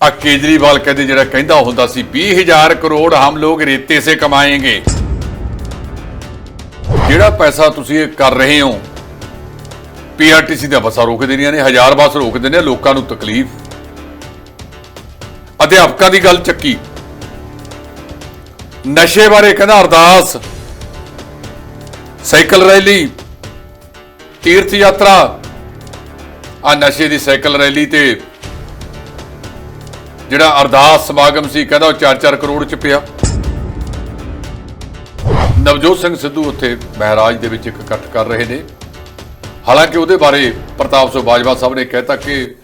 ਆ ਕੇਜਰੀਵਾਲ ਕਹਿੰਦੇ ਜਿਹੜਾ ਕਹਿੰਦਾ ਹੁੰਦਾ ਸੀ 20000 ਕਰੋੜ ਹਮ ਲੋਗ ਰੇਤੇ ਸੇ ਕਮਾਏਂਗੇ। ਜਿਹੜਾ ਪੈਸਾ ਤੁਸੀਂ ਇਹ ਕਰ ਰਹੇ ਹੋ ਪੀਆਰਟੀਸੀ ਦੀਆਂ ਬੱਸਾਂ ਰੋਕ ਦੇਣੀਆਂ ਨੇ ਹਜ਼ਾਰ ਬੱਸ ਰੋਕ ਦਿੰਦੇ ਨੇ, ਲੋਕਾਂ ਨੂੰ ਤਕਲੀਫ। ਅਧਿਆਪਕਾਂ ਦੀ ਗੱਲ ਚੱਕੀ। ਨਸ਼ੇ ਬਾਰੇ ਕਹਿੰਦਾ ਅਰਦਾਸ। ਸਾਈਕਲ ਰੈਲੀ, ਤੀਰਥ ਯਾਤਰਾ। ਆ ਨਸ਼ੇ ਦੀ ਸਾਈਕਲ ਰੈਲੀ ਤੇ ਜਿਹੜਾ ਅਰਦਾਸ ਸਮਾਗਮ ਸੀ, ਕਹਿੰਦਾ ਉਹ 4-4 ਕਰੋੜ ਚ ਪਿਆ। ਨਵਜੋਤ ਸਿੰਘ ਸਿੱਧੂ ਉੱਥੇ ਮਹਾਰਾਜ ਦੇ ਵਿੱਚ ਇੱਕ ਇਕੱਠ ਕਰ ਰਹੇ ਨੇ। ਹਾਲਾਂਕਿ ਉਹਦੇ ਬਾਰੇ ਪ੍ਰਤਾਪ ਸਿੰਘ ਬਾਜਵਾ ਸਾਹਿਬ ਨੇ ਕਹਿਤਾ ਕਿ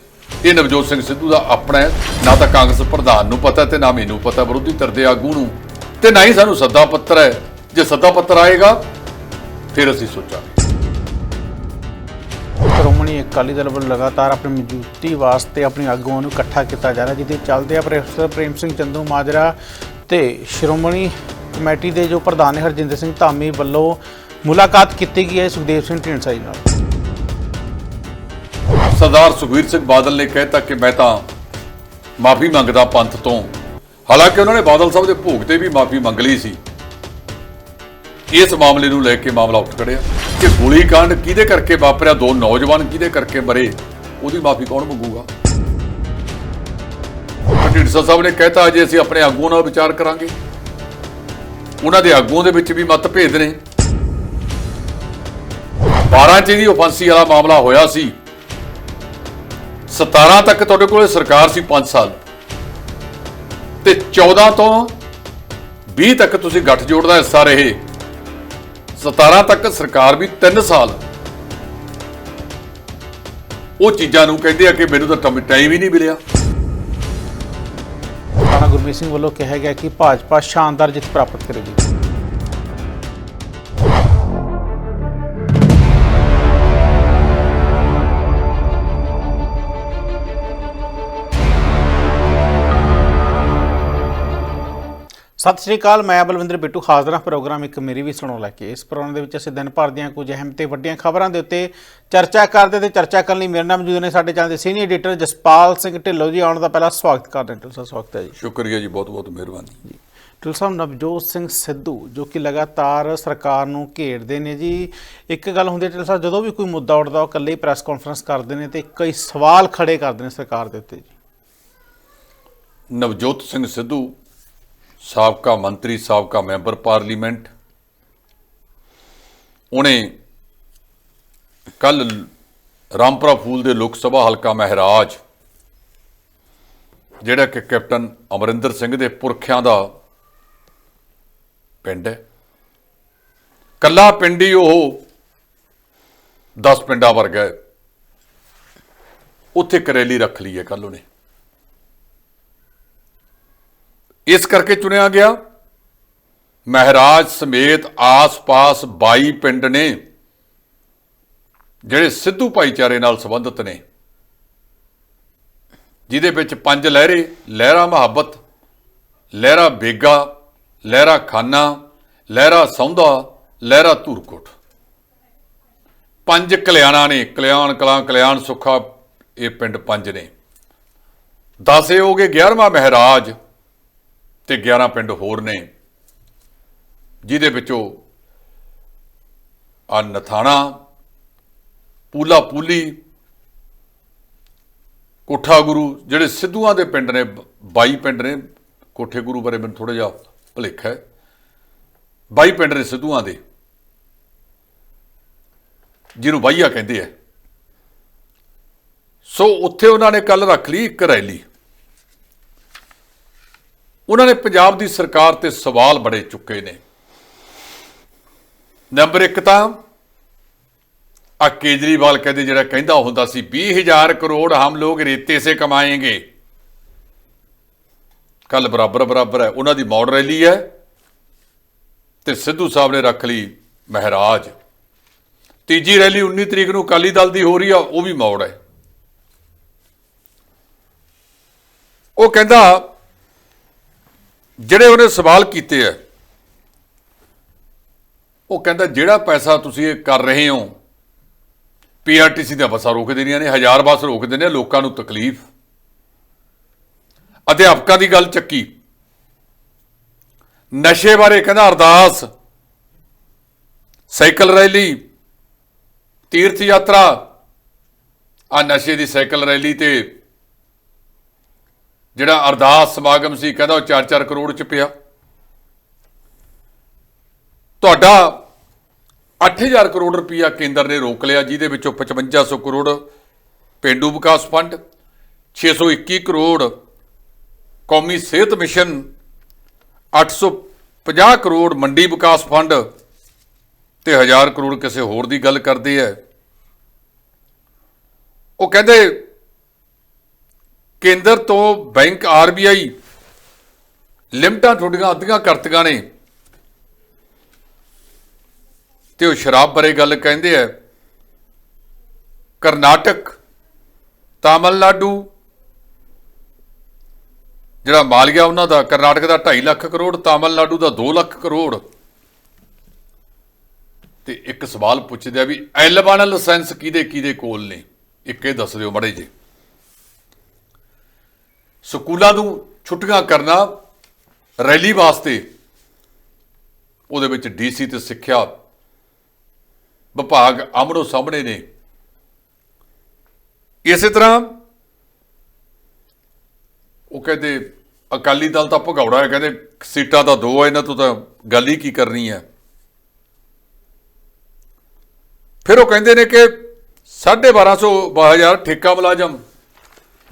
ਇਹ ਨਵਜੋਤ ਸਿੰਘ ਸਿੱਧੂ ਦਾ ਆਪਣਾ ਹੈ। ਨਾ ਤਾਂ ਕਾਂਗਰਸ ਪ੍ਰਧਾਨ ਨੂੰ ਪਤਾ ਤੇ ਨਾ ਮੈਨੂੰ ਪਤਾ, ਵਿਰੋਧੀ ਧਿਰ ਦੇ ਆਗੂ ਨੂੰ। ਤੇ ਨਾ ਹੀ ਸਾਨੂੰ ਸੱਦਾ ਪੱਤਰ ਹੈ। ਜੇ ਸੱਦਾ ਪੱਤਰ ਆਏਗਾ, ਫਿਰ ਅਸੀਂ ਸੋਚਾਂਗੇ। ਸ਼੍ਰੋਮਣੀ ਅਕਾਲੀ ਦਲ ਵੱਲੋਂ ਲਗਾਤਾਰ ਆਪਣੀ ਮੌਜੂਦਗੀ ਵਾਸਤੇ ਆਪਣੀ ਆਗੂਆਂ ਨੂੰ ਇਕੱਠਾ ਕੀਤਾ ਜਾ ਰਿਹਾ, ਜਿਹਦੇ ਚੱਲਦੇ ਆ ਪ੍ਰੋਫੈਸਰ ਪ੍ਰੇਮ ਸਿੰਘ ਚੰਦੂ ਮਾਜਰਾ ਤੇ ਸ਼੍ਰੋਮਣੀ ਕਮੇਟੀ ਦੇ ਜੋ ਪ੍ਰਧਾਨ ਹੈ ਹਰਜਿੰਦਰ ਸਿੰਘ ਧਾਮੀ ਵੱਲੋਂ ਮੁਲਾਕਾਤ ਕੀਤੀ ਗਈ ਹੈ ਸੁਖਦੇਵ ਸਿੰਘ ਢੀਂਡਸਾ ਜੀ ਨਾਲ। ਸਰਦਾਰ ਸੁਖਬੀਰ ਸਿੰਘ ਬਾਦਲ ਨੇ ਕਹਿਤਾ ਕਿ ਮੈਂ ਤਾਂ ਮਾਫੀ ਮੰਗਦਾ ਪੰਥ ਤੋਂ। ਹਾਲਾਂਕਿ ਉਹਨਾਂ ਨੇ ਬਾਦਲ ਸਾਹਿਬ ਦੇ ਭੋਗ ਤੇ ਵੀ ਮਾਫੀ ਮੰਗ ਲਈ ਸੀ। ਇਸ ਮਾਮਲੇ ਨੂੰ ਲੈ ਕੇ ਮਾਮਲਾ ਉੱਠ ਖੜਿਆ ਕਿ ਗੋਲੀकांड ਕਿਹਦੇ ਕਰਕੇ ਵਾਪਰਿਆ, ਦੋ ਨੌਜਵਾਨ ਕਿਹਦੇ ਕਰਕੇ ਮਰੇ, ਉਹਦੀ ਮਾਫੀ ਕੌਣ ਮੰਗੂਗਾ? ਢੀਂਡਸਾ ਸਾਹਿਬ ਨੇ ਕਹਿਤਾ ਜੇ ਅਸੀਂ ਆਪਣੇ ਆਗੂਆਂ ਨਾਲ ਵਿਚਾਰ ਕਰਾਂਗੇ। ਉਹਨਾਂ ਦੇ ਆਗੂਆਂ ਦੇ ਵਿੱਚ ਵੀ ਮਤਭੇਦ ਨੇ। 12 ਚ ਇਹਦੀ ਫਾਂਸੀ ਵਾਲਾ ਮਾਮਲਾ ਹੋਇਆ ਸੀ। 17 ਤੱਕ ਤੁਹਾਡੇ ਕੋਲੇ ਸਰਕਾਰ ਸੀ 5 ਸਾਲ। ਤੇ 14 ਤੋਂ 20 ਤੱਕ ਤੁਸੀਂ ਗੱਠਜੋੜ ਦਾ ਹਿੱਸਾ ਰਹੇ। 17 ਤੱਕ ਸਰਕਾਰ ਵੀ 3 ਸਾਲ ਉਹ ਚੀਜ਼ਾਂ ਨੂੰ ਕਹਿੰਦੇ ਆ ਕਿ ਮੈਨੂੰ ਤਾਂ ਟਾਈਮ ਹੀ ਨਹੀਂ ਮਿਲਿਆ। ਰਾਣਾ ਗੁਰਮੀਤ ਸਿੰਘ ਵੱਲੋਂ ਕਿਹਾ ਗਿਆ ਕਿ ਭਾਜਪਾ ਸ਼ਾਨਦਾਰ ਜਿੱਤ ਪ੍ਰਾਪਤ ਕਰੇਗੀ। ਸਤਿ ਸ਼੍ਰੀ ਅਕਾਲ ਮੈਂ ਬਲਵਿੰਦਰ ਬਿੱਟੂ ਹਾਜ਼ਰ ਹਾਂ ਪ੍ਰੋਗਰਾਮ ਇੱਕ ਮੇਰੀ ਵੀ ਸੁਣੋ ਲੈ ਕੇ। ਇਸ ਪ੍ਰੋਗਰਾਮ ਦੇ ਵਿੱਚ ਅਸੀਂ ਦਿਨ ਭਰ ਦੀਆਂ ਕੁਝ ਅਹਿਮ ਤੇ ਵੱਡੀਆਂ ਖਬਰਾਂ ਦੇ ਉੱਤੇ ਚਰਚਾ ਕਰਦੇ ਤੇ ਚਰਚਾ ਕਰਨ ਲਈ ਮੇਰੇ ਨਾਲ ਮੌਜੂਦ ਨੇ ਸਾਡੇ ਚੈਨਲ ਦੇ ਸੀਨੀਅਰ ਐਡੀਟਰ ਜਸਪਾਲ ਸਿੰਘ ਢਿੱਲੋਂ ਜੀ। ਆਉਣ ਦਾ ਪਹਿਲਾ ਸਵਾਗਤ ਕਰਦੇ ਹਾਂ। ਢਿੱਲੋਂ ਸਾਹਿਬ ਸਵਾਗਤ ਹੈ ਜੀ। ਸ਼ੁਕਰੀਆ ਜੀ ਬਹੁਤ ਬਹੁਤ ਮਿਹਰਬਾਨੀ ਢਿੱਲੋਂ ਸਾਹਿਬ ਨਵਜੋਤ ਸਿੰਘ ਸਿੱਧੂ ਜੋ ਕਿ ਲਗਾਤਾਰ ਸਰਕਾਰ ਨੂੰ ਘੇਰਦੇ ਨੇ ਜੀ। ਇੱਕ ਗੱਲ ਹੁੰਦੀ ਹੈ ਢਿੱਲੋਂ ਸਾਹਿਬ ਜਦੋਂ ਵੀ ਕੋਈ ਮੁੱਦਾ ਉੱਠਦਾ ਉਹ ਇਕੱਲੇ ਪ੍ਰੈਸ ਕਾਨਫਰੰਸ ਕਰਦੇ ਨੇ ਤੇ ਕਈ ਸਵਾਲ ਖੜੇ ਕਰਦੇ ਨੇ ਸਰਕਾਰ ਦੇ ਉੱਤੇ ਜੀ। ਨਵਜੋਤ ਸਿੰਘ ਸਿੱਧੂ ਸਾਬਕਾ ਮੰਤਰੀ, ਸਾਬਕਾ ਮੈਂਬਰ ਪਾਰਲੀਮੈਂਟ। ਉਹਨੇ ਕੱਲ ਰਾਮਪੁਰਾ ਫੂਲ ਦੇ ਲੋਕ ਸਭਾ ਹਲਕਾ ਮਹਿਰਾਜ, ਜਿਹੜਾ ਕਿ ਕੈਪਟਨ ਅਮਰਿੰਦਰ ਸਿੰਘ ਦੇ ਪੁਰਖਿਆਂ ਦਾ ਪਿੰਡ ਹੈ। ਕੱਲਾ ਪਿੰਡ ਹੀ ਉਹ 10 ਪਿੰਡਾਂ ਵਰਗਾ ਹੈ। ਉੱਥੇ ਕਰੈਲੀ ਰੱਖ ਲਈ ਹੈ ਕੱਲ ਉਹਨੇ। ਇਸ ਕਰਕੇ ਚੁਣਿਆ ਗਿਆ। ਮਹਾਰਾਜ ਸਮੇਤ ਆਸ-ਪਾਸ 22 ਪਿੰਡ ਨੇ, ਜਿਹੜੇ ਸਿੱਧੂ ਭਾਈਚਾਰੇ ਨਾਲ ਸੰਬੰਧਿਤ ਨੇ, ਜਿਹਦੇ ਵਿੱਚ ਪੰਜ ਲਹਿਰੇ, ਲਹਿਰਾ ਮੁਹੱਬਤ, ਲਹਿਰਾ ਬੇਗਾ, ਲਹਿਰਾ ਖਾਨਾ, ਲਹਿਰਾ ਸੌਂਦਾ, ਲਹਿਰਾ ਧੂਰਕੋਟ। ਪੰਜ ਕਲਿਆਣਾ ਨੇ, ਕਲਿਆਣ, ਕਲਾਂ, ਕਲਿਆਣ ਸੁੱਖਾ, ਇਹ ਪਿੰਡ ਪੰਜ ਨੇ। ਦਸੇ ਹੋ ਗਏ 11ਵਾਂ ਮਹਾਰਾਜ। ਤੇ 11 ਪਿੰਡ ਹੋਰ ਨੇ, ਜਿਹਦੇ ਵਿੱਚੋਂ ਆ ਨਥਾਣਾ, ਪੂਲਾ ਪੂਲੀ, ਕੋਠਾ ਗੁਰੂ, ਜਿਹੜੇ ਸਿੱਧੂਆਂ ਦੇ ਪਿੰਡ ਨੇ 22 ਪਿੰਡ ਨੇ, ਕੋਠੇ ਗੁਰੂ ਬਾਰੇ ਮੈਨੂੰ ਥੋੜਾ ਜਿਹਾ ਭੁਲੇਖਾ ਹੈ। 22 ਪਿੰਡ ਨੇ ਸਿੱਧੂਆਂ ਦੇ, ਜਿਹਨੂੰ ਬਾਈਆ ਕਹਿੰਦੇ ਆ। ਸੋ ਉੱਥੇ ਉਹਨਾਂ ਨੇ ਕੱਲ ਰੱਖ ਲਈ ਇੱਕ ਰੈਲੀ। ਉਹਨਾਂ ਨੇ ਪੰਜਾਬ ਦੀ ਸਰਕਾਰ ਤੇ ਸਵਾਲ ਬੜੇ ਚੁੱਕੇ ਨੇ। ਨੰਬਰ 1 ਤਾਂ ਆ ਕੇਜਰੀਵਾਲ ਕਹਿੰਦੇ ਜਿਹੜਾ ਕਹਿੰਦਾ ਹੁੰਦਾ ਸੀ 20000 ਕਰੋੜ ਹਮ ਲੋਗ ਰੇਤੇ ਸੇ ਕਮਾਏਂਗੇ। ਕੱਲ ਬਰਾਬਰ ਬਰਾਬਰ ਹੈ, ਉਹਨਾਂ ਦੀ ਮੌੜ ਰੈਲੀ ਹੈ ਤੇ ਸਿੱਧੂ ਸਾਹਿਬ ਨੇ ਰੱਖ ਲਈ ਮਹਾਰਾਜ। ਤੀਜੀ ਰੈਲੀ 19 ਤਰੀਕ ਨੂੰ ਅਕਾਲੀ ਦਲ ਦੀ ਹੋ ਰਹੀ ਆ, ਉਹ ਵੀ ਮੌੜ ਹੈ। ਉਹ ਕਹਿੰਦਾ ਜਿਹੜੇ ਉਹਨੇ ਸਵਾਲ ਕੀਤੇ ਆ, ਉਹ ਕਹਿੰਦਾ, ਜਿਹੜਾ ਪੈਸਾ ਤੁਸੀਂ ਇਹ ਕਰ ਰਹੇ ਹੋ ਪੀਆਰਟੀਸੀ ਦੀਆਂ ਬੱਸਾਂ ਰੋਕ ਦੇਣੀਆਂ ਨੇ, ਹਜ਼ਾਰ ਬੱਸ ਰੋਕ ਦਿੰਦੇ ਆ ਲੋਕਾਂ ਨੂੰ ਤਕਲੀਫ। ਅਧਿਆਪਕਾਂ ਦੀ ਗੱਲ ਚੱਕੀ। ਨਸ਼ੇ ਬਾਰੇ ਕਹਿੰਦਾ, ਅਰਦਾਸ, ਸਾਈਕਲ ਰੈਲੀ, ਤੀਰਥ ਯਾਤਰਾ। ਆ ਨਸ਼ੇ ਦੀ ਸਾਈਕਲ ਰੈਲੀ ਤੇ ਜਿਹੜਾ ਅਰਦਾਸ ਸਮਾਗਮ ਸੀ, ਕਹਿੰਦਾ ਉਹ 4-4 ਕਰੋੜ ਚ ਪਿਆ। ਤੁਹਾਡਾ 8000 ਕਰੋੜ ਰੁਪਇਆ ਕੇਂਦਰ ਨੇ ਰੋਕ ਲਿਆ, ਜਿਹਦੇ ਵਿੱਚੋਂ 5500 ਕਰੋੜ ਪਿੰਡੂ ਵਿਕਾਸ ਫੰਡ 621 ਕਰੋੜ ਕੌਮੀ ਸਿਹਤ ਮਿਸ਼ਨ 850 ਕਰੋੜ ਮੰਡੀ ਵਿਕਾਸ ਫੰਡ ਤੇ 1000 ਕਰੋੜ ਕਿਸੇ ਹੋਰ ਦੀ ਗੱਲ ਕਰਦੇ ਐ ਉਹ ਕਹਿੰਦੇ ਕੇਂਦਰ ਤੋਂ ਬੈਂਕ ਆਰਬੀਆਈ ਲਿਮਟਾਂ ਤੁਹਾਡੀਆਂ ਅੱਧੀਆਂ ਕਰਤੀਆਂ ਨੇ। ਤੇ ਉਹ ਸ਼ਰਾਬ ਬਾਰੇ ਗੱਲ ਕਹਿੰਦੇ ਐ ਕਰਨਾਟਕ, ਤਾਮਿਲਨਾਡੂ, ਜਿਹੜਾ ਮਾਲੀਆ ਉਹਨਾਂ ਦਾ, ਕਰਨਾਟਕ ਦਾ 2.5 ਲੱਖ ਕਰੋੜ, ਤਾਮਿਲਨਾਡੂ ਦਾ 2 ਲੱਖ ਕਰੋੜ। ਤੇ ਇੱਕ ਸਵਾਲ ਪੁੱਛਦੇ ਆ ਵੀ ਐਲ1 ਲਾਇਸੈਂਸ ਕਿਹਦੇ ਕਿਹਦੇ ਕੋਲ ਨੇ? ਇੱਕ ਇਹ ਦੱਸ ਦਿਓ ਮੜੇ ਜੀ ਸਕੂਲਾਂ ਨੂੰ ਛੁੱਟੀਆਂ ਕਰਨਾ ਰੈਲੀ ਵਾਸਤੇ ਉਹਦੇ ਵਿੱਚ ਡੀਸੀ ਤੇ ਸਿੱਖਿਆ ਵਿਭਾਗ ਆਮਣੋ ਸਾਹਮਣੇ ਨੇ। ਇਸੇ ਤਰ੍ਹਾਂ ਉਹ ਕਹਿੰਦੇ, ਅਕਾਲੀ ਦਲ ਤਾਂ ਭਗੌੜਾ ਹੈ, ਕਹਿੰਦੇ ਸੀਟਾਂ ਤਾਂ ਦੋ ਹੈ ਇਹਨਾਂ ਤੋਂ ਤਾਂ ਗੱਲ ਹੀ ਕੀ ਕਰਨੀ ਹੈ। ਫਿਰ ਉਹ ਕਹਿੰਦੇ ਨੇ ਕਿ 1250 ਹਜ਼ਾਰ ਠੇਕਾ ਮੁਲਾਜ਼ਮ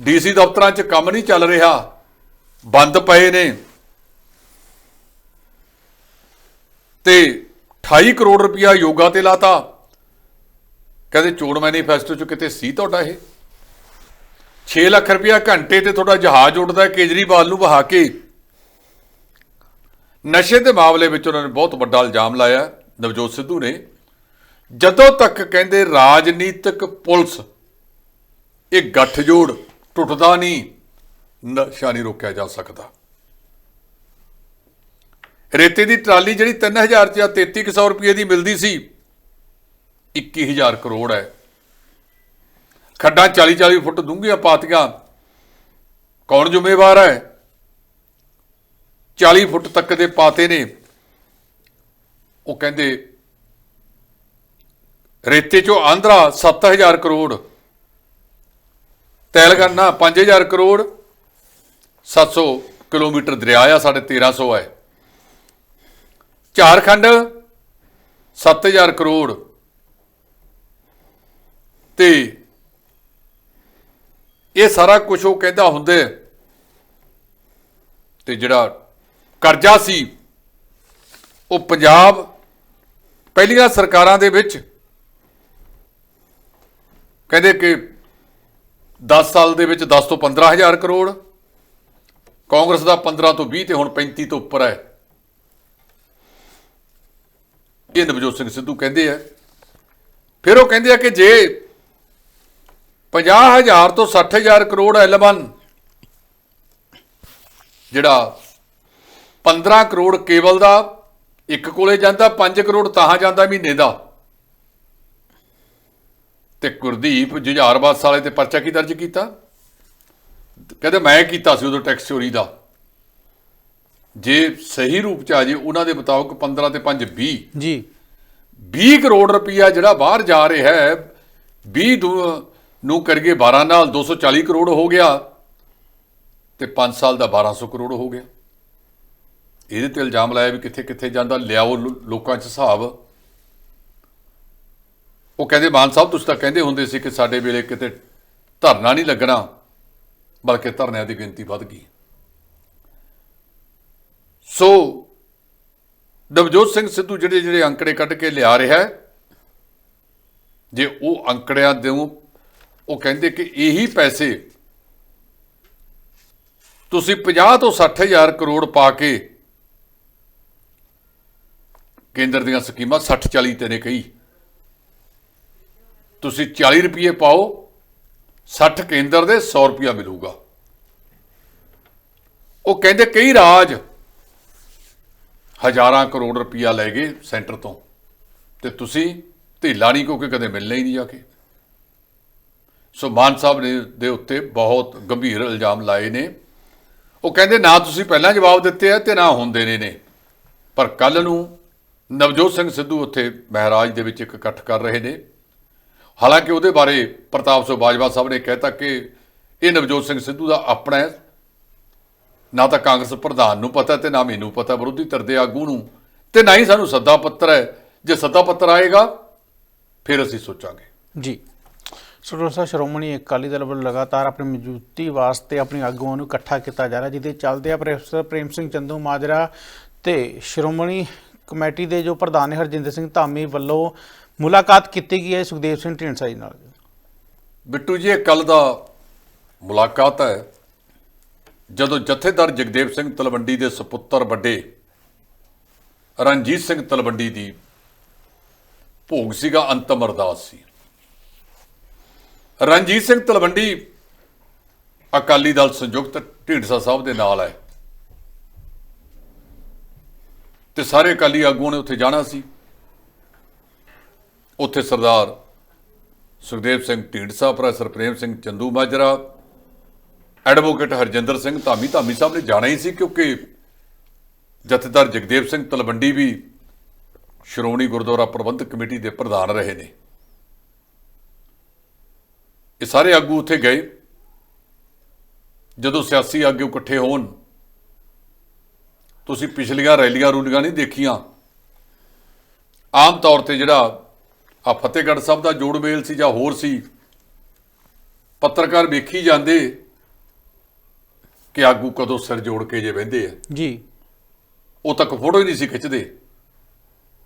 ਡੀਸੀ ਦਫ਼ਤਰਾਂ 'ਚ ਕੰਮ ਨਹੀਂ ਚੱਲ ਰਿਹਾ। ਬੰਦ ਪਏ ਨੇ। ਤੇ 28 ਕਰੋੜ ਰੁਪਇਆ ਯੋਗਾ ਤੇ ਲਾਤਾ। ਕਹਿੰਦੇ ਚੋਣ ਮੈਨੀਫੈਸਟੋ 'ਚ ਕਿਤੇ ਸੀ ਤੁਹਾਡਾ ਇਹ? 6 ਲੱਖ ਰੁਪਇਆ ਘੰਟੇ ਤੇ ਤੁਹਾਡਾ ਜਹਾਜ਼ ਉੱਡਦਾ ਕੇਜਰੀਵਾਲ ਨੂੰ ਵਹਾ ਕੇ। ਨਸ਼ੇ ਦੇ ਮਾਮਲੇ ਵਿੱਚ ਉਹਨਾਂ ਨੇ ਬਹੁਤ ਵੱਡਾ ਇਲਜ਼ਾਮ ਲਾਇਆ, ਨਵਜੋਤ ਸਿੱਧੂ ਨੇ। ਜਦੋਂ ਤੱਕ ਕਹਿੰਦੇ ਰਾਜਨੀਤਿਕ ਪੁਲਿਸ ਇਹ ਗੱਠਜੋੜ ਟੁੱਟਦਾ ਨਹੀਂ, ਨਸ਼ਾ ਨਹੀਂ ਰੋਕਿਆ ਜਾ ਸਕਦਾ। ਰੇਤੇ ਦੀ ਟਰਾਲੀ ਜਿਹੜੀ 3000 ਚ ਜਾਂ 3300 ਰੁਪਏ ਦੀ ਮਿਲਦੀ ਸੀ 21000 ਕਰੋੜ ਹੈ। ਖੱਡਾਂ 40 40 ਫੁੱਟ ਡੂੰਘੀਆਂ ਪਾਤੀਆਂ। ਕੌਣ ਜ਼ਿੰਮੇਵਾਰ ਹੈ? 40 ਫੁੱਟ ਤੱਕ ਦੇ ਪਾਤੇ ਨੇ। ਉਹ ਕਹਿੰਦੇ, ਰੇਤੇ ਚੋਂ ਆਂਧਰਾ 7000 ਕਰੋੜ। ਤੇਲੰਗਾਨਾ 5000 ਕਰੋੜ 700 ਕਿਲੋਮੀਟਰ ਦਰਿਆ ਆ, ਸਾਡੇ 1300 ਹੈ ਝਾਰਖੰਡ 7000 ਕਰੋੜ। ਤੇ ਇਹ ਸਾਰਾ ਕੁਝ ਉਹ ਕਹਿੰਦਾ ਹੁੰਦੇ ਤੇ ਜਿਹੜਾ ਕਰਜ਼ਾ ਸੀ, ਉਹ ਪੰਜਾਬ ਪਹਿਲੀਆਂ ਸਰਕਾਰਾਂ ਦੇ ਵਿੱਚ ਕਹਿੰਦੇ ਕਿ 10 ਸਾਲ ਦੇ ਵਿੱਚ 10 ਤੋਂ 15000 ਕਰੋੜ, ਕਾਂਗਰਸ ਦਾ 15 ਤੋਂ 20 ਤੇ ਹੁਣ 35 ਤੋਂ ਉੱਪਰ ਹੈ। ਇਹ ਨਵਜੋਤ ਸਿੰਘ ਸਿੱਧੂ ਕਹਿੰਦੇ ਆ। ਫਿਰ ਉਹ ਕਹਿੰਦੇ ਆ ਕਿ ਜੇ 50000 ਤੋਂ 60000 ਕਰੋੜ ਐਲਵਨ ਜਿਹੜਾ 15 ਕਰੋੜ ਕੇਵਲ ਦਾ ਇੱਕ ਕੋਲੇ ਜਾਂਦਾ 5 ਕਰੋੜ ਤਾਂ ਜਾਂਦਾ ਮਹੀਨੇ ਦਾ ਤੇ ਗੁਰਦੀਪ ਜੁਝਾਰਬਾਦ ਸਾਲੇ ਤੇ ਪਰਚਾ ਕੀ ਦਰਜ ਕੀਤਾ? ਕਹਿੰਦੇ ਮੈਂ ਕੀਤਾ ਸੀ ਉਦੋਂ ਟੈਕਸ ਚੋਰੀ ਦਾ। ਜੇ ਸਹੀ ਰੂਪ ਚ ਆ ਜੇ ਉਹਨਾਂ ਦੇ ਮੁਤਾਬਕ 15 ਤੇ 5 20 ਜੀ। 20 ਕਰੋੜ ਰੁਪਈਆ ਜਿਹੜਾ ਬਾਹਰ ਜਾ ਰਿਹਾ ਹੈ 20 ਦੂ- ਨੂੰ ਕਰੀਏ 12 ਨਾਲ 240 ਕਰੋੜ ਹੋ ਗਿਆ ਤੇ 5 ਸਾਲ ਦਾ 1200 ਕਰੋੜ ਹੋ ਗਿਆ। ਇਹਦੇ ਤੇ ਇਲਜ਼ਾਮ ਲਾਇਆ ਵੀ ਕਿੱਥੇ ਕਿੱਥੇ ਜਾਂਦਾ ਲਿਆਓ ਲੋਕਾਂ 'ਚ ਹਿਸਾਬ। ਉਹ ਕਹਿੰਦੇ, ਮਾਨ ਸਾਹਿਬ, ਤੁਸੀਂ ਤਾਂ ਕਹਿੰਦੇ ਹੁੰਦੇ ਸੀ ਕਿ ਸਾਡੇ ਵੇਲੇ ਕਿਤੇ ਧਰਨਾ ਨਹੀਂ ਲੱਗਣਾ, ਬਲਕਿ ਧਰਨਿਆਂ ਦੀ ਗਿਣਤੀ ਵੱਧ ਗਈ। ਸੋ, ਨਵਜੋਤ ਸਿੰਘ ਸਿੱਧੂ ਜਿਹੜੇ ਜਿਹੜੇ ਅੰਕੜੇ ਕੱਢ ਕੇ ਲਿਆ ਰਿਹਾ ਹੈ, ਜੇ ਉਹ ਅੰਕੜਿਆਂ ਦੇ ਉਹ ਕਹਿੰਦੇ ਕਿ ਇਹੀ ਪੈਸੇ ਤੁਸੀਂ 50 ਤੋਂ 60 ਹਜ਼ਾਰ ਕਰੋੜ ਪਾ ਕੇ ਕੇਂਦਰ ਦੀਆਂ ਸਕੀਮਾਂ 60 40 ਤੇ ਨੇ ਕਹੀ। ਤੁਸੀਂ 40 ਰੁਪਏ ਪਾਓ 60 ਕੇਂਦਰ ਦੇ 100 ਰੁਪਿਆ ਮਿਲੂਗਾ। ਉਹ ਕਹਿੰਦੇ ਕਈ ਰਾਜ ਹਜ਼ਾਰਾਂ ਕਰੋੜ ਰੁਪਇਆ ਲੈ ਗਏ ਸੈਂਟਰ ਤੋਂ ਤੇ ਤੁਸੀਂ ਢੀਲਾ ਨਹੀਂ ਕਿਉਂਕਿ ਕਦੇ ਮਿਲਣਾ ਹੀ ਨਹੀਂ ਜਾ ਕੇ। ਸੋ ਮਾਨ ਸਾਹਿਬ ਨੇ ਦੇ ਉੱਤੇ ਬਹੁਤ ਗੰਭੀਰ ਇਲਜ਼ਾਮ ਲਾਏ ਨੇ। ਉਹ ਕਹਿੰਦੇ ਨਾ ਤੁਸੀਂ ਪਹਿਲਾਂ ਜਵਾਬ ਦਿੱਤੇ ਆ ਤੇ ਨਾ ਹੁੰਦੇ ਨੇ ਨੇ। ਪਰ ਕੱਲ ਨੂੰ ਨਵਜੋਤ ਸਿੰਘ ਸਿੱਧੂ ਉੱਥੇ ਮਹਾਰਾਜ ਦੇ ਵਿੱਚ ਇੱਕ ਇਕੱਠ ਕਰ ਰਹੇ ਨੇ। ਹਾਲਾਂਕਿ ਉਹਦੇ ਬਾਰੇ ਪ੍ਰਤਾਪ ਸਿੰਘ ਬਾਜਵਾ ਸਾਹਿਬ ਨੇ ਕਹਿਤਾ ਕਿ ਇਹ ਨਵਜੋਤ ਸਿੰਘ ਸਿੱਧੂ ਦਾ ਆਪਣਾ ਹੈ। ਨਾ ਤਾਂ ਕਾਂਗਰਸ ਪ੍ਰਧਾਨ ਨੂੰ ਪਤਾ ਤੇ ਨਾ ਮੈਨੂੰ ਪਤਾ, ਵਿਰੋਧੀ ਧਿਰ ਦੇ ਆਗੂ ਨੂੰ ਤੇ ਨਾ ਹੀ ਸਾਨੂੰ ਸੱਦਾ ਪੱਤਰ ਹੈ। ਜੇ ਸੱਦਾ ਪੱਤਰ ਆਏਗਾ, ਫਿਰ ਅਸੀਂ ਸੋਚਾਂਗੇ। ਜੀ। ਸੋ ਸ਼੍ਰੋਮਣੀ ਅਕਾਲੀ ਦਲ ਵੱਲੋਂ ਲਗਾਤਾਰ ਆਪਣੀ ਮੌਜੂਦਗੀ ਵਾਸਤੇ ਆਪਣੇ ਆਗੂਆਂ ਨੂੰ ਇਕੱਠਾ ਕੀਤਾ ਜਾ ਰਿਹਾ, ਜਿਹਦੇ ਚੱਲਦੇ ਆ ਪ੍ਰੋਫੈਸਰ ਪ੍ਰੇਮ ਸਿੰਘ ਚੰਦੂ ਮਾਜਰਾ ਤੇ ਸ਼੍ਰੋਮਣੀ ਕਮੇਟੀ ਦੇ ਜੋ ਪ੍ਰਧਾਨ ਹਰਜਿੰਦਰ ਸਿੰਘ ਧਾਮੀ ਵੱਲੋਂ ਮੁਲਾਕਾਤ ਕੀਤੀ ਗਈ ਹੈ ਸੁਖਦੇਵ ਸਿੰਘ ਢੀਂਡਸਾ ਜੀ ਨਾਲ। ਬਿੱਟੂ ਜੀ, ਇਹ ਕੱਲ ਦਾ ਮੁਲਾਕਾਤ ਹੈ। ਜਦੋਂ ਜਥੇਦਾਰ ਜਗਦੇਵ ਸਿੰਘ ਤਲਵੰਡੀ ਦੇ ਸੁਪੁੱਤਰ ਵੱਡੇ ਰਣਜੀਤ ਸਿੰਘ ਤਲਵੰਡੀ ਦੀ ਭੋਗ ਸੀਗਾ, ਅੰਤਮ ਅਰਦਾਸ ਸੀ। ਰਣਜੀਤ ਸਿੰਘ ਤਲਵੰਡੀ ਅਕਾਲੀ ਦਲ ਸੰਯੁਕਤ ਢੀਂਡਸਾ ਸਾਹਿਬ ਦੇ ਨਾਲ ਹੈ। ਤੇ ਸਾਰੇ ਅਕਾਲੀ ਆਗੂਆਂ ਨੇ ਉੱਥੇ ਜਾਣਾ ਸੀ। ਉੱਥੇ ਸਰਦਾਰ ਸੁਖਦੇਵ ਸਿੰਘ ਢੀਂਡਸਾ ਪ੍ਰੋਫੈਸਰ ਪ੍ਰੇਮ ਸਿੰਘ ਚੰਦੂ ਮਾਜਰਾ, ਐਡਵੋਕੇਟ ਹਰਜਿੰਦਰ ਸਿੰਘ ਧਾਮੀ ਧਾਮੀ ਸਾਹਿਬ ਨੇ ਜਾਣਾ ਹੀ ਸੀ ਕਿਉਂਕਿ ਜਥੇਦਾਰ ਜਗਦੇਵ ਸਿੰਘ ਤਲਵੰਡੀ ਵੀ ਸ਼੍ਰੋਮਣੀ ਗੁਰਦੁਆਰਾ ਪ੍ਰਬੰਧਕ ਕਮੇਟੀ ਦੇ ਪ੍ਰਧਾਨ ਰਹੇ ਨੇ। ਇਹ ਸਾਰੇ ਆਗੂ ਉੱਥੇ ਗਏ। ਜਦੋਂ ਸਿਆਸੀ ਆਗੂ ਇਕੱਠੇ ਹੋਣ, ਤੁਸੀਂ ਪਿਛਲੀਆਂ ਰੈਲੀਆਂ ਰੂਲੀਆਂ ਨਹੀਂ ਦੇਖੀਆਂ। ਆਮ ਤੌਰ ਤੇ ਜਿਹੜਾ ਆ ਫਤਿਹਗੜ੍ਹ ਸਾਹਿਬ ਦਾ ਜੋੜ ਮੇਲ ਸੀ ਜਾਂ ਹੋਰ ਸੀ ਪੱਤਰਕਾਰ ਵੇਖੀ ਜਾਂਦੇ ਕਿ ਆਗੂ ਕਦੋਂ ਸਿਰ ਜੋੜ ਕੇ ਜੇ ਬਹਿੰਦੇ ਆ। ਜੀ। ਉਹ ਤੱਕ ਫੋਟੋ ਹੀ ਨਹੀਂ ਸੀ ਖਿੱਚਦੇ।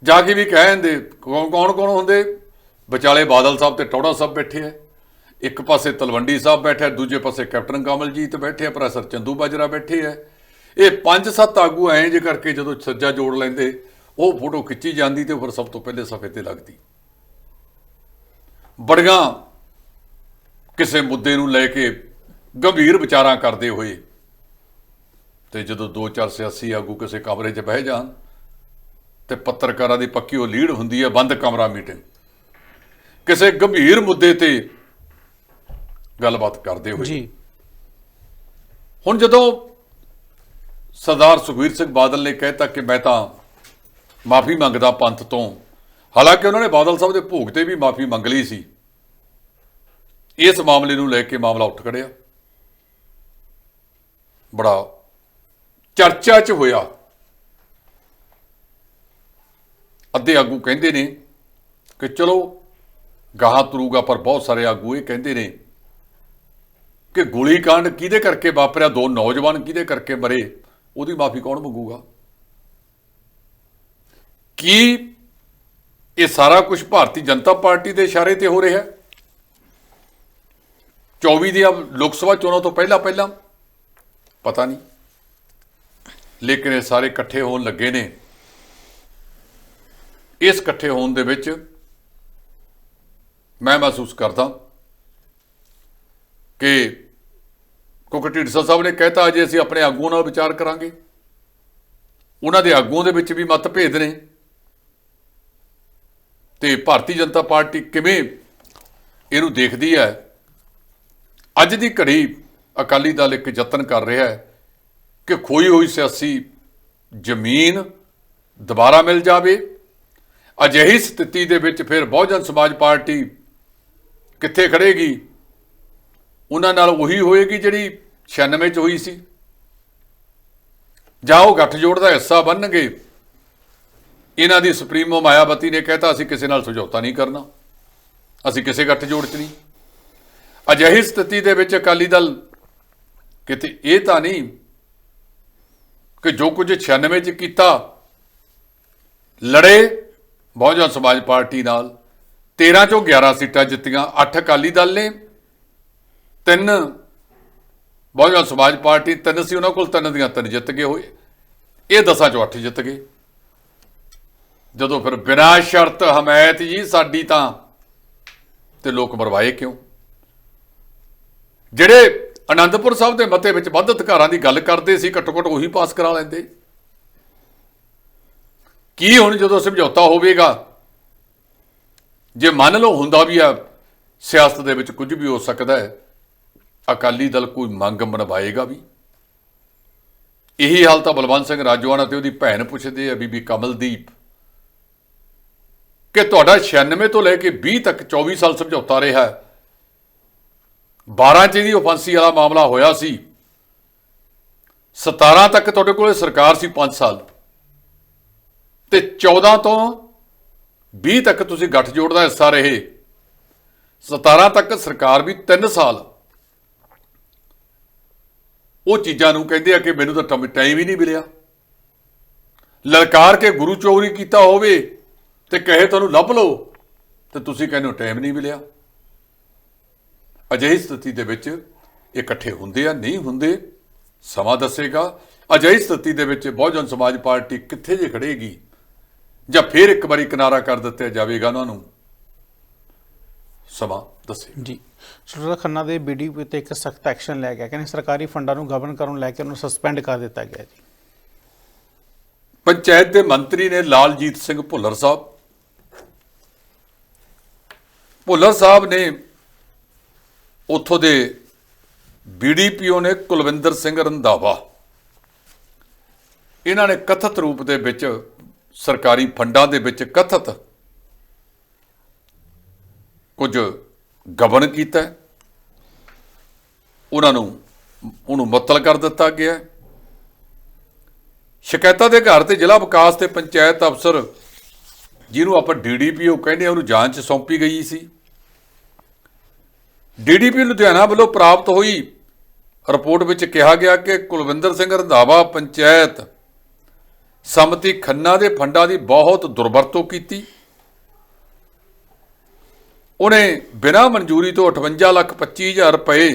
ਜਾ ਕੇ ਵੀ ਕਹਿ ਦਿੰਦੇ ਕੌਣ ਕੌਣ ਕੌਣ ਹੁੰਦੇ? ਵਿਚਾਲੇ ਬਾਦਲ ਸਾਹਿਬ ਤੇ ਟੌੜਾ ਸਾਹਿਬ ਬੈਠੇ ਆ। ਇੱਕ ਪਾਸੇ ਤਲਵੰਡੀ ਸਾਹਿਬ ਬੈਠੇ ਆ ਦੂਜੇ ਪਾਸੇ ਕੈਪਟਨ ਕਮਲਜੀਤ ਬੈਠੇ ਆ ਪ੍ਰੋਫੈਸਰ ਚੰਦੂ ਬਾਜਰਾ ਬੈਠੇ ਆ। ਇਹ ਪੰਜ ਸੱਤ ਆਗੂ ਐਂ ਜੇ ਕਰਕੇ ਜਦੋਂ ਸੱਜਾ ਜੋੜ ਲੈਂਦੇ ਉਹ ਫੋਟੋ ਖਿੱਚੀ ਜਾਂਦੀ ਤੇ ਫਿਰ ਸਭ ਤੋਂ ਪਹਿਲੇ ਸਫੇ ਤੇ ਲੱਗਦੀ। ਬੜੀਆਂ ਕਿਸੇ ਮੁੱਦੇ ਨੂੰ ਲੈ ਕੇ ਗੰਭੀਰ ਵਿਚਾਰਾਂ ਕਰਦੇ ਹੋਏ ਤੇ ਜਦੋਂ ਦੋ ਚਾਰ ਸਿਆਸੀ ਆਗੂ ਕਿਸੇ ਕਮਰੇ 'ਚ ਬਹਿ ਜਾਣ ਤੇ ਪੱਤਰਕਾਰਾਂ ਦੀ ਪੱਕੀ ਉਹ ਲੀਡ ਹੁੰਦੀ ਹੈ ਬੰਦ ਕਮਰਾ ਮੀਟਿੰਗ ਕਿਸੇ ਗੰਭੀਰ ਮੁੱਦੇ ਤੇ ਗੱਲਬਾਤ ਕਰਦੇ ਹੋਏ। ਜੀ। ਹੁਣ ਜਦੋਂ ਸਰਦਾਰ ਸੁਖਵੀਰ ਸਿੰਘ ਬਾਦਲ ਨੇ ਕਹਿਤਾ ਕਿ ਮੈਂ ਤਾਂ ਮਾਫੀ ਮੰਗਦਾ ਪੰਥ ਤੋਂ ਹਾਲਾਂਕਿ ਉਹਨਾਂ ਨੇ ਬਾਦਲ ਸਾਹਿਬ ਦੇ ਭੋਗ ਤੇ ਵੀ ਮਾਫੀ ਮੰਗ ਲਈ ਸੀ। ਇਸ ਮਾਮਲੇ ਨੂੰ ਲੈ ਕੇ ਮਾਮਲਾ ਉੱਠ ਖੜਿਆ। ਬੜਾ ਚਰਚਾ 'ਚ ਹੋਇਆ। ਅੱਧੇ ਆਗੂ ਕਹਿੰਦੇ ਨੇ ਕਿ ਚਲੋ ਗਾਹਾਂ ਤੁਰੂਗਾ, ਪਰ ਬਹੁਤ ਸਾਰੇ ਆਗੂ ਇਹ ਕਹਿੰਦੇ ਨੇ ਕਿ ਗੋਲੀकांड ਕਿਹਦੇ ਕਰਕੇ ਵਾਪਰਿਆ, ਦੋ ਨੌਜਵਾਨ ਕਿਹਦੇ ਕਰਕੇ ਮਰੇ, ਉਹਦੀ ਮਾਫੀ ਕੌਣ ਮੰਗੂਗਾ? ਕੀ ਇਹ ਸਾਰਾ ਕੁਝ ਭਾਰਤੀ ਜਨਤਾ ਪਾਰਟੀ ਦੇ ਇਸ਼ਾਰੇ ਤੇ ਹੋ ਰਿਹਾ ਹੈ। 24 ਦੀਆਂ ਲੋਕ ਸਭਾ ਚੋਣਾਂ ਤੋਂ ਪਹਿਲਾਂ ਪਹਿਲਾਂ, ਪਤਾ ਨਹੀਂ। ਲੇਕਿਨ ਇਹ ਸਾਰੇ ਇਕੱਠੇ ਹੋਣ ਲੱਗੇ ਨੇ। ਇਸ ਇਕੱਠੇ ਹੋਣ ਦੇ ਵਿੱਚ ਮੈਂ ਮਹਿਸੂਸ ਕਰਦਾ ਕਿ ਕਿਉਂਕਿ ਢੀਂਡਸਾ ਸਾਹਿਬ ਨੇ ਕਹਿਤਾ ਜੇ ਅਸੀਂ ਆਪਣੇ ਆਗੂਆਂ ਨਾਲ ਵਿਚਾਰ ਕਰਾਂਗੇ। ਉਹਨਾਂ ਦੇ ਆਗੂਆਂ ਦੇ ਵਿੱਚ ਵੀ ਮਤਭੇਦ ਨੇ। ਤੇ ਭਾਰਤੀ ਜਨਤਾ ਪਾਰਟੀ ਕਿਵੇਂ ਇਹਨੂੰ ਦੇਖਦੀ ਹੈ? ਅੱਜ ਦੀ ਘੜੀ ਅਕਾਲੀ ਦਲ ਇੱਕ ਯਤਨ ਕਰ ਰਿਹਾ ਹੈ ਕਿ ਖੋਈ ਹੋਈ ਸਿਆਸੀ ਜ਼ਮੀਨ ਦੁਬਾਰਾ ਮਿਲ ਜਾਵੇ। ਅਜਿਹੀ ਸਥਿਤੀ ਦੇ ਵਿੱਚ ਫਿਰ ਬਹੁਜਨ ਸਮਾਜ ਪਾਰਟੀ ਕਿੱਥੇ ਖੜੇਗੀ ਉਹਨਾਂ ਨਾਲ ਉਹੀ ਹੋਏਗੀ ਜਿਹੜੀ 96 ਚ ਹੋਈ ਸੀ। ਜਾਂ ਉਹ ਗੱਠਜੋੜ ਦਾ ਹਿੱਸਾ ਬਣਨਗੇ। ਇਹਨਾਂ ਦੀ ਸੁਪਰੀਮੋ ਮਾਇਆਵਤੀ ਨੇ ਕਹਿਤਾ, ਅਸੀਂ ਕਿਸੇ ਨਾਲ ਸਮਝੌਤਾ ਨਹੀਂ ਕਰਨਾ। ਅਸੀਂ ਕਿਸੇ ਗੱਠਜੋੜ 'ਚ ਨਹੀਂ। ਅਜਿਹੀ ਸਥਿਤੀ ਦੇ ਵਿੱਚ ਅਕਾਲੀ ਦਲ ਕਿਤੇ ਇਹ ਤਾਂ ਨਹੀਂ ਕਿ ਜੋ ਕੁਝ 96 ਚ ਕੀਤਾ, ਲੜੇ ਬਹੁਜਨ ਸਮਾਜ ਪਾਰਟੀ ਨਾਲ। 13 ਚੋਂ 11 ਸੀਟਾਂ ਜਿੱਤੀਆਂ 8 ਅਕਾਲੀ ਦਲ ਨੇ, ਤਿੰਨ ਬਹੁਜਨ ਸਮਾਜ ਪਾਰਟੀ, ਤਿੰਨ ਸੀ ਉਹਨਾਂ ਕੋਲ, ਤਿੰਨ ਦੀਆਂ ਤਿੰਨ ਜਿੱਤ ਗਏ ਹੋਏ। ਇਹ ਦਸਾਂ ਚੋਂ 8 ਜਿੱਤ ਗਏ। ਜਦੋਂ ਫਿਰ ਬਿਨਾਂ ਸ਼ਰਤ ਹਮਾਇਤ ਜੀ ਸਾਡੀ ਤਾਂ, ਤੇ ਲੋਕ ਮਰਵਾਏ ਕਿਉਂ? ਜਿਹੜੇ ਅਨੰਦਪੁਰ ਸਾਹਿਬ ਦੇ ਮਤੇ ਵਿੱਚ ਵੱਧ ਅਧਿਕਾਰਾਂ ਦੀ ਗੱਲ ਕਰਦੇ ਸੀ ਘੱਟੋ ਘੱਟ ਉਹੀ ਪਾਸ ਕਰਾ ਲੈਂਦੇ। ਕੀ ਹੁਣ ਜਦੋਂ ਸਮਝੌਤਾ ਹੋਵੇਗਾ? ਜੇ ਮੰਨ ਲਓ ਹੁੰਦਾ ਵੀ ਆ, ਸਿਆਸਤ ਦੇ ਵਿੱਚ ਕੁਝ ਵੀ ਹੋ ਸਕਦਾ ਹੈ, ਅਕਾਲੀ ਦਲ ਕੋਈ ਮੰਗ ਮਨਵਾਏਗਾ ਵੀ। ਇਹੀ ਹਾਲ ਤਾਂ ਬਲਵੰਤ ਸਿੰਘ ਰਾਜੋਆਣਾ ਤੇ ਉਹਦੀ ਭੈਣ ਪੁੱਛਦੇ ਆ, ਬੀਬੀ ਕਮਲਦੀਪ। ਕਿ ਤੁਹਾਡਾ 96 ਤੋਂ ਲੈ ਕੇ 20 ਤੱਕ 24 ਸਾਲ ਸਮਝੌਤਾ ਰਿਹਾ ਹੈ। 12 ਚ ਇਹਦੀ ਫਾਂਸੀ ਵਾਲਾ ਮਾਮਲਾ ਹੋਇਆ ਸੀ। 17 ਤੱਕ ਤੁਹਾਡੇ ਕੋਲੇ ਸਰਕਾਰ ਸੀ 5 ਸਾਲ। ਤੇ 14 ਤੋਂ 20 ਤੱਕ ਤੁਸੀਂ ਗੱਠਜੋੜ ਦਾ ਹਿੱਸਾ ਰਹੇ। 17 ਤੱਕ ਸਰਕਾਰ ਵੀ 3 ਸਾਲ। ਉਹ ਚੀਜ਼ਾਂ ਨੂੰ ਕਹਿੰਦੇ ਆ ਕਿ ਮੈਨੂੰ ਤਾਂ ਟਾਈਮ ਹੀ ਨਹੀਂ ਮਿਲਿਆ। ਲਲਕਾਰ ਕੇ ਗੁਰੂ ਚੋਰੀ ਕੀਤਾ ਹੋਵੇ ਤੇ ਕਹੇ ਤੁਹਾਨੂੰ ਲੱਭ ਲਓ ਤੇ ਤੁਸੀਂ ਕਹਿੰਦੇ ਹੋ ਟਾਈਮ ਨਹੀਂ ਮਿਲਿਆ। ਅਜਿਹੀ ਸਥਿਤੀ ਦੇ ਵਿੱਚ ਇਕੱਠੇ ਹੁੰਦੇ ਆ ਨਹੀਂ ਹੁੰਦੇ ਸਮਾਂ ਦੱਸੇਗਾ। ਅਜਿਹੀ ਸਥਿਤੀ ਦੇ ਵਿੱਚ ਬਹੁਜਨ ਸਮਾਜ ਪਾਰਟੀ ਕਿੱਥੇ ਜੇ ਖੜੇਗੀ ਜਾਂ ਫਿਰ ਇੱਕ ਵਾਰੀ ਕਿਨਾਰਾ ਕਰ ਦਿੱਤਾ ਜਾਵੇਗਾ ਉਹਨਾਂ ਨੂੰ? ਸਮਾਂ ਦੱਸੇ। ਜੀ। ਸੁਰਜੀਤ ਖੰਨਾ ਦੇ ਬੀਡੀਪੀ ਤੇ ਇੱਕ ਸਖਤ ਐਕਸ਼ਨ ਲਿਆ ਗਿਆ ਕਹਿੰਦੇ ਸਰਕਾਰੀ ਫੰਡਾਂ ਨੂੰ ਗਵਰਨ ਕਰਨ ਲੈ ਕੇ ਉਹਨੂੰ ਸਸਪੈਂਡ ਕਰ ਦਿੱਤਾ ਗਿਆ ਜੀ। ਪੰਚਾਇਤ ਦੇ ਮੰਤਰੀ ਨੇ ਲਾਲਜੀਤ ਸਿੰਘ ਭੁੱਲਰ ਸਾਹਿਬ ਭੁੱਲਰ ਸਾਹਿਬ ਨੇ ਉੱਥੋਂ ਦੇ ਬੀਡੀਪੀਓ ਨੇ ਕੁਲਵਿੰਦਰ ਸਿੰਘ ਰੰਧਾਵਾ। ਇਹਨਾਂ ਨੇ ਕਥਿਤ ਰੂਪ ਦੇ ਵਿੱਚ ਸਰਕਾਰੀ ਫੰਡਾਂ ਦੇ ਵਿੱਚ ਕਥਿਤ ਕੁਝ ਗਬਨ ਕੀਤਾ। ਉਹਨਾਂ ਨੂੰ, ਉਹਨੂੰ ਮੁਅੱਤਲ ਕਰ ਦਿੱਤਾ ਗਿਆ। ਸ਼ਿਕਾਇਤਾਂ ਦੇ ਘਰ ਤੇ ਜ਼ਿਲ੍ਹਾ ਵਿਕਾਸ ਤੇ ਪੰਚਾਇਤ ਅਫਸਰ ਜਿਹਨੂੰ ਆਪਾਂ ਡੀਡੀਪੀਓ ਕਹਿੰਦੇ ਆ, ਉਹਨੂੰ ਜਾਂਚ ਸੌਂਪੀ ਗਈ ਸੀ। ਡੀਡੀਪੀ ਲੁਧਿਆਣਾ ਵੱਲੋਂ ਪ੍ਰਾਪਤ ਹੋਈ ਰਿਪੋਰਟ ਵਿੱਚ ਕਿਹਾ ਗਿਆ ਕਿ ਕੁਲਵਿੰਦਰ ਸਿੰਘ ਰੰਧਾਵਾ ਪੰਚਾਇਤ ਸਮਤੀ ਖੰਨਾ ਦੇ ਫੰਡਾਂ ਦੀ ਬਹੁਤ ਦੁਰਵਰਤੋਂ ਕੀਤੀ। ਉਹਨੇ ਬਿਨਾਂ ਮਨਜ਼ੂਰੀ ਤੋਂ 58 ਲੱਖ 25 ਹਜ਼ਾਰ ਰੁਪਏ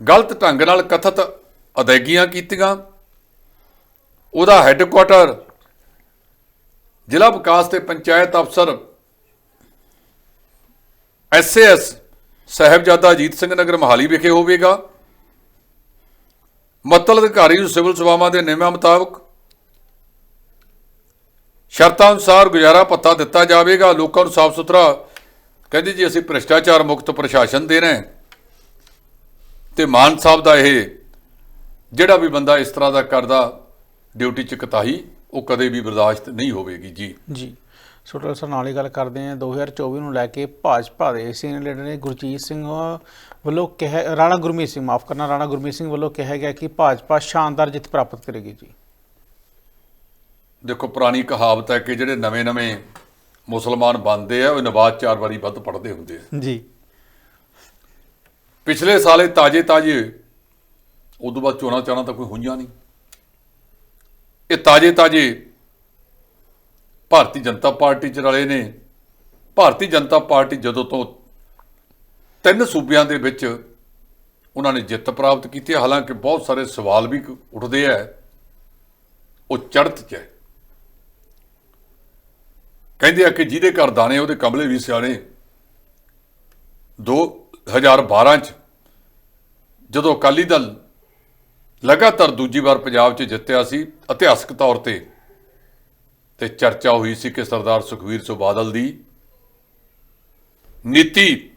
ਗਲਤ ਢੰਗ ਨਾਲ ਕਥਿਤ ਅਦਾਇਗੀਆਂ ਕੀਤੀਆਂ। ਉਹਦਾ ਹੈੱਡਕੁਆਟਰ ਜ਼ਿਲ੍ਹਾ ਵਿਕਾਸ ਤੇ ਪੰਚਾਇਤ ਅਫਸਰ ਐਸਏਐਸ ਸਾਹਿਬਜ਼ਾਦਾ ਅਜੀਤ ਸਿੰਘ ਨਗਰ ਮਹਾਲੀ ਵਿਖੇ ਹੋਵੇਗਾ। ਮਤਲ ਅਧਿਕਾਰੀ ਨੂੰ ਸਿਵਲ ਸੇਵਾਵਾਂ ਦੇ ਨਿਯਮਾਂ ਮੁਤਾਬਕ ਸ਼ਰਤਾਂ ਅਨੁਸਾਰ ਗੁਜ਼ਾਰਾ ਭੱਤਾ ਦਿੱਤਾ ਜਾਵੇਗਾ। ਲੋਕਾਂ ਨੂੰ ਸਾਫ਼ ਸੁਥਰਾ ਕਹਿੰਦੇ ਜੀ ਅਸੀਂ ਭ੍ਰਿਸ਼ਟਾਚਾਰ ਮੁਕਤ ਪ੍ਰਸ਼ਾਸਨ ਦੇ ਰਹੇ ਹਾਂ। ਤੇ ਮਾਨ ਸਾਹਿਬ ਦਾ ਇਹ ਜਿਹੜਾ ਵੀ ਬੰਦਾ ਇਸ ਤਰ੍ਹਾਂ ਦਾ ਕਰਦਾ, ਡਿਊਟੀ ਚ ਕਤਾਹੀ, ਉਹ ਕਦੇ ਵੀ ਬਰਦਾਸ਼ਤ ਨਹੀਂ ਹੋਵੇਗੀ ਜੀ। ਜੀ। ਸੋਟਲ ਸਰ ਨਾਲ ਹੀ ਗੱਲ ਕਰਦੇ ਹਾਂ। 2024 ਨੂੰ ਲੈ ਕੇ ਭਾਜਪਾ ਦੇ ਸੀਨੀਅਰ ਲੀਡਰ ਨੇ ਗੁਰਜੀਤ ਸਿੰਘ ਵੱਲੋਂ ਕਿਹਾ ਰਾਣਾ ਗੁਰਮੀਤ ਸਿੰਘ ਮਾਫ ਕਰਨਾ ਰਾਣਾ ਗੁਰਮੀਤ ਸਿੰਘ ਵੱਲੋਂ ਕਿਹਾ ਗਿਆ ਕਿ ਭਾਜਪਾ ਸ਼ਾਨਦਾਰ ਜਿੱਤ ਪ੍ਰਾਪਤ ਕਰੇਗੀ ਜੀ। ਦੇਖੋ ਪੁਰਾਣੀ ਕਹਾਵਤ ਹੈ ਕਿ ਜਿਹੜੇ ਨਵੇਂ-ਨਵੇਂ ਮੁਸਲਮਾਨ ਬਣਦੇ ਆ ਉਹ ਨਵਾਜ਼ ਚਾਰ ਵਾਰੀ ਵੱਧ ਪੜ੍ਹਦੇ ਹੁੰਦੇ ਆ। ਜੀ। ਪਿਛਲੇ ਸਾਲੇ ਤਾਜੇ-ਤਾਜੇ ਉਦੋਂ ਬਾਅਦ ਚੋਣਾਂ ਚਾਣਾ ਤਾਂ ਕੋਈ ਹੋਈਆਂ ਨਹੀਂ। ਇਹ ਤਾਜੇ-ਤਾਜੇ ਭਾਰਤੀ ਜਨਤਾ ਪਾਰਟੀ ਚ ਰਲੇ ਨੇ। ਭਾਰਤੀ ਜਨਤਾ ਪਾਰਟੀ ਜਦੋਂ ਤੋਂ ਤਿੰਨ ਸੂਬਿਆਂ ਦੇ ਵਿੱਚ ਉਹਨਾਂ ਨੇ ਜਿੱਤ ਪ੍ਰਾਪਤ ਕੀਤੀ ਹੈ, ਹਾਲਾਂਕਿ ਬਹੁਤ ਸਾਰੇ ਸਵਾਲ ਵੀ ਉੱਠਦੇ ਆ ਉਹ ਚੜ੍ਹਤ ਚ ਹੈ। ਕਹਿੰਦੇ ਆ ਕਿ ਜਿਹਦੇ ਘਰ ਦਾਣੇ ਉਹਦੇ ਕਮਲੇ ਵੀ ਸਿਆਣੇ। 2012 ਚ ਜਦੋਂ ਅਕਾਲੀ ਦਲ ਲਗਾਤਾਰ ਦੂਜੀ ਵਾਰ ਪੰਜਾਬ 'ਚ ਜਿੱਤਿਆ ਸੀ, ਇਤਿਹਾਸਕ ਤੌਰ ਤੇ ਤੇ ਚਰਚਾ ਹੋਈ ਸੀ ਕਿ ਸਰਦਾਰ ਸੁਖਵੀਰ ਸਿੰਘ ਬਾਦਲ ਦੀ ਨੀਤੀ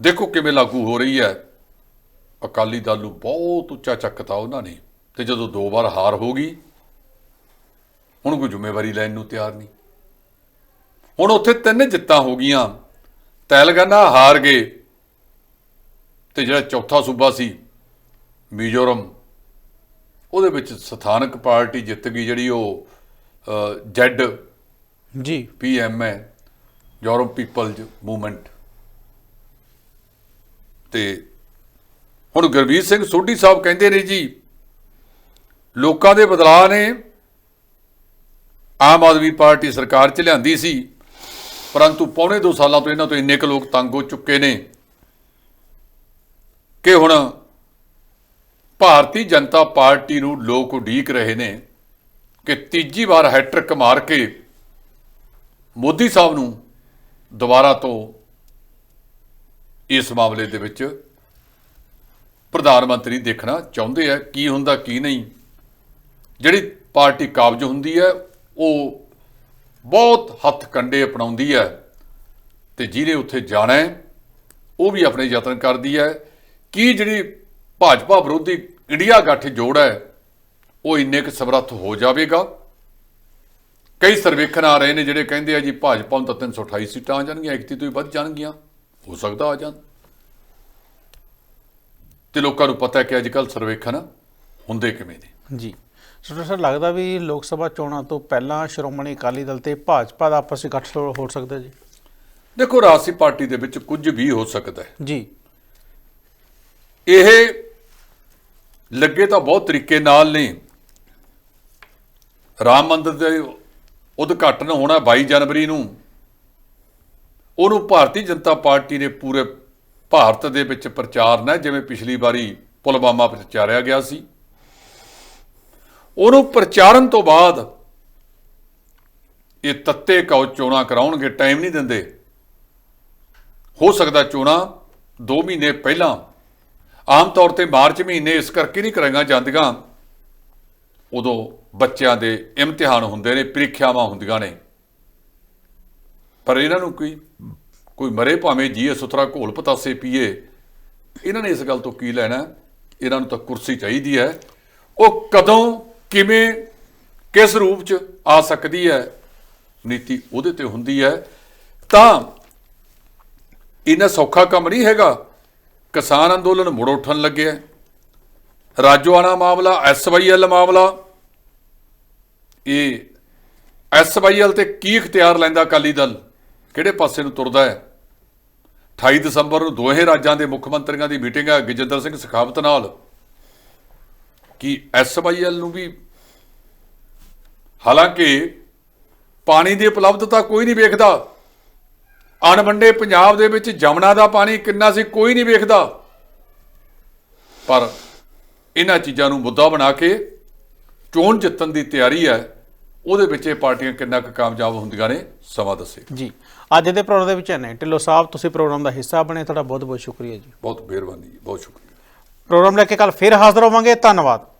ਦੇਖੋ ਕਿਵੇਂ ਲਾਗੂ ਹੋ ਰਹੀ ਹੈ। ਅਕਾਲੀ ਦਲ ਨੂੰ ਬਹੁਤ ਉੱਚਾ ਚੱਕਤਾ ਉਹਨਾਂ ਨੇ ਤੇ ਜਦੋਂ ਦੋ ਵਾਰ ਹਾਰ ਹੋ ਗਈ, ਹੁਣ ਕੋਈ ਜ਼ਿੰਮੇਵਾਰੀ ਲੈਣ ਨੂੰ ਤਿਆਰ ਨਹੀਂ। ਹੁਣ ਉੱਥੇ ਤਿੰਨ ਜਿੱਤਾਂ ਹੋ ਗਈਆਂ, ਤੈਲਗਾਨਾ ਹਾਰ ਗਏ ਤੇ ਜਿਹੜਾ ਚੌਥਾ ਸੂਬਾ ਸੀ ਮਿਜ਼ੋਰਮ, ਉਹਦੇ ਵਿੱਚ ਸਥਾਨਕ ਪਾਰਟੀ ਜਿੱਤ ਗਈ ਜਿਹੜੀ ਉਹ ਜੈਡ ਜੀ। ਪੀਐਮ ਹੈ ਯੂਰਪ ਪੀਪਲਜ਼ ਮੂਵਮੈਂਟ ਤੇ ਹੁਣ ਗੁਰਵੀਰ ਸਿੰਘ ਸੋਢੀ ਸਾਹਿਬ ਕਹਿੰਦੇ ਨੇ ਜੀ ਲੋਕਾਂ ਦੇ ਬਦਲਾਅ ਨੇ ਆਮ ਆਦਮੀ ਪਾਰਟੀ ਸਰਕਾਰ ਚ ਲਿਆਂਦੀ ਸੀ ਪਰੰਤੂ ਪੌਣੇ 2 ਸਾਲਾਂ ਤੋਂ ਇਹਨਾਂ ਤੋਂ ਇੰਨੇ ਕੁ ਲੋਕ ਤੰਗ ਹੋ ਚੁੱਕੇ ਨੇ ਕਿ ਹੁਣ ਭਾਰਤੀ ਜਨਤਾ ਪਾਰਟੀ ਨੂੰ ਲੋਕ ਉਡੀਕ ਰਹੇ ਨੇ। ਕਿ ਤੀਜੀ ਵਾਰ ਹੈਟ੍ਰਿਕ ਮਾਰ ਕੇ ਮੋਦੀ ਸਾਹਿਬ ਨੂੰ ਦੁਬਾਰਾ ਤੋਂ ਇਸ ਮਾਮਲੇ ਦੇ ਵਿੱਚ ਪ੍ਰਧਾਨ ਮੰਤਰੀ ਦੇਖਣਾ ਚਾਹੁੰਦੇ ਆ, ਕੀ ਹੁੰਦਾ, ਕੀ ਨਹੀਂ। ਜਿਹੜੀ ਪਾਰਟੀ ਕਾਬਜ ਹੁੰਦੀ ਹੈ ਉਹ ਬਹੁਤ ਹੱਥ ਕੰਡੇ ਅਪਣਾਉਂਦੀ ਹੈ ਤੇ ਜਿਹਨੇ ਉੱਥੇ ਜਾਣਾ ਹੈ, ਉਹ ਵੀ ਆਪਣੇ ਯਤਨ ਕਰਦੀ ਹੈ ਕੀ ਜਿਹੜੀ ਭਾਜਪਾ ਵਿਰੋਧੀ ਇੰਡੀਆ ਗੱਠ ਜੋੜ ਹੈ ਉਹ ਇੰਨੇ ਕੁ ਸਮਰੱਥ ਹੋ ਜਾਵੇਗਾ? ਕਈ ਸਰਵੇਖਣ ਆ ਰਹੇ ਨੇ ਜਿਹੜੇ ਕਹਿੰਦੇ ਆ ਜੀ ਭਾਜਪਾ ਨੂੰ ਤਾਂ 328 ਸੀਟਾਂ ਆ ਜਾਣਗੀਆਂ 31 ਤੋਂ ਹੀ ਵੱਧ ਜਾਣਗੀਆਂ। ਹੋ ਸਕਦਾ ਆ ਜਾਣ। ਤੇ ਲੋਕਾਂ ਨੂੰ ਪਤਾ ਹੈ ਕਿ ਅੱਜ ਕੱਲ ਸਰਵੇਖਣ ਹੁੰਦੇ ਕਿਵੇਂ ਨੇ? ਜੀ। ਸੋ ਸਰ ਲੱਗਦਾ ਵੀ ਲੋਕ ਸਭਾ ਚੋਣਾਂ ਤੋਂ ਪਹਿਲਾਂ ਸ਼੍ਰੋਮਣੀ ਅਕਾਲੀ ਦਲ ਤੇ ਭਾਜਪਾ ਦਾ ਆਪਸ ਵਿੱਚ ਗੱਠਜੋੜ ਹੋ ਸਕਦਾ ਜੀ। ਦੇਖੋ ਰਾਜਸੀ ਪਾਰਟੀ ਦੇ ਵਿੱਚ ਕੁਝ ਵੀ ਹੋ ਸਕਦਾ ਹੈ। ਜੀ। ਇਹ ਲੱਗੇ ਤਾਂ ਬਹੁਤ ਤਰੀਕੇ ਨਾਲ ਨੇ ਰਾਮ ਮੰਦਿਰ ਦੇ ਉਦਘਾਟਨ ਹੋਣਾ 22 ਜਨਵਰੀ ਨੂੰ। ਉਹਨੂੰ ਭਾਰਤੀ ਜਨਤਾ ਪਾਰਟੀ ਨੇ ਪੂਰੇ ਭਾਰਤ ਦੇ ਵਿੱਚ ਪ੍ਰਚਾਰਨਾ ਜਿਵੇਂ ਪਿਛਲੀ ਵਾਰੀ ਪੁਲਵਾਮਾ ਪ੍ਰਚਾਰਿਆ ਗਿਆ ਸੀ। ਉਹਨੂੰ ਪ੍ਰਚਾਰਨ ਤੋਂ ਬਾਅਦ ਇਹ ਤੱਤੇ ਕੌ ਚੋਣਾਂ ਕਰਾਉਣਗੇ, ਟਾਈਮ ਨਹੀਂ ਦਿੰਦੇ। ਹੋ ਸਕਦਾ ਚੋਣਾਂ 2 ਮਹੀਨੇ ਪਹਿਲਾਂ, ਆਮ ਤੌਰ ਤੇ ਮਾਰਚ ਮਹੀਨੇ ਇਸ ਕਰਕੇ ਨਹੀਂ ਕਰਾਈਆਂ ਜਾਂਦੀਆਂ। ਉਦੋਂ ਬੱਚਿਆਂ ਦੇ ਇਮਤਿਹਾਨ ਹੁੰਦੇ ਨੇ, ਪ੍ਰੀਖਿਆਵਾਂ ਹੁੰਦੀਆਂ ਨੇ। ਪਰ ਇਹਨਾਂ ਨੂੰ ਕੋਈ ਕੋਈ ਮਰੇ ਭਾਵੇਂ ਜੀਏ, ਸੁਥਰਾ ਘੋਲ ਪਤਾਸੇ ਪੀਏ, ਇਹਨਾਂ ਨੇ ਇਸ ਗੱਲ ਤੋਂ ਕੀ ਲੈਣਾ? ਇਹਨਾਂ ਨੂੰ ਤਾਂ ਕੁਰਸੀ ਚਾਹੀਦੀ ਹੈ। ਉਹ ਕਦੋਂ, ਕਿਵੇਂ, ਕਿਸ ਰੂਪ ਚ ਆ ਸਕਦੀ ਹੈ? ਨੀਤੀ ਉਹਦੇ ਤੇ ਹੁੰਦੀ ਹੈ। ਤਾਂ ਇਹਨਾਂ ਸੌਖਾ ਕੰਮ ਨਹੀਂ ਹੈਗਾ। ਕਿਸਾਨ ਅੰਦੋਲਨ ਮੁੜ ਉੱਠਣ ਲੱਗਿਆ ਰਾਜੋਆਣਾ ਮਾਮਲਾ ਐਸਵਾਈਐਲ ਮਾਮਲਾ ਇਹ ਐਸਵਾਈਐਲ ਤੇ ਕੀ ਇਖਤਿਆਰ ਲੈਂਦਾ ਅਕਾਲੀ ਦਲ? ਕਿਹੜੇ ਪਾਸੇ ਨੂੰ ਤੁਰਦਾ ਹੈ? 28 ਦਸੰਬਰ ਨੂੰ ਦੋਹੇ ਰਾਜਾਂ ਦੇ ਮੁੱਖ ਮੰਤਰੀਆਂ ਦੀ ਮੀਟਿੰਗ ਹੈ, ਗਜਿੰਦਰ ਸਿੰਘ ਸਖਾਵਤ ਨਾਲ। ਕਿ ਐਸਵਾਈਐਲ ਨੂੰ ਵੀ? ਹਾਲਾਂਕਿ ਪਾਣੀ ਦੀ ਉਪਲਬਧਤਾ ਕੋਈ ਨਹੀਂ ਵੇਖਦਾ। ਅਣਵੰਡੇ ਪੰਜਾਬ ਦੇ ਵਿੱਚ ਜਮਨਾ ਦਾ ਪਾਣੀ ਕਿੰਨਾ ਸੀ ਕੋਈ ਨਹੀਂ ਵੇਖਦਾ। ਪਰ ਇਹਨਾਂ ਚੀਜ਼ਾਂ ਨੂੰ ਮੁੱਦਾ ਬਣਾ ਕੇ ਚੋਣ ਜਿੱਤਣ ਦੀ ਤਿਆਰੀ ਹੈ। ਉਹਦੇ ਵਿੱਚ ਇਹ ਪਾਰਟੀਆਂ ਕਿੰਨਾ ਕੁ ਕਾਮਯਾਬ ਹੁੰਦੀਆਂ ਨੇ ਸਮਾਂ ਦੱਸੇ ਜੀ। ਅੱਜ ਦੇ ਪ੍ਰੋਗਰਾਮ ਦੇ ਵਿੱਚ ਨੇ ਢਿੱਲੋਂ ਸਾਹਿਬ ਤੁਸੀਂ ਪ੍ਰੋਗਰਾਮ ਦਾ ਹਿੱਸਾ ਬਣੇ ਤੁਹਾਡਾ ਬਹੁਤ ਬਹੁਤ ਸ਼ੁਕਰੀਆ ਜੀ। ਬਹੁਤ ਮਿਹਰਬਾਨੀ ਜੀ ਬਹੁਤ ਸ਼ੁਕਰੀਆ। ਪ੍ਰੋਗਰਾਮ ਲੈ ਕੇ ਕੱਲ ਫਿਰ ਹਾਜ਼ਰ ਹੋਵਾਂਗੇ। ਧੰਨਵਾਦ।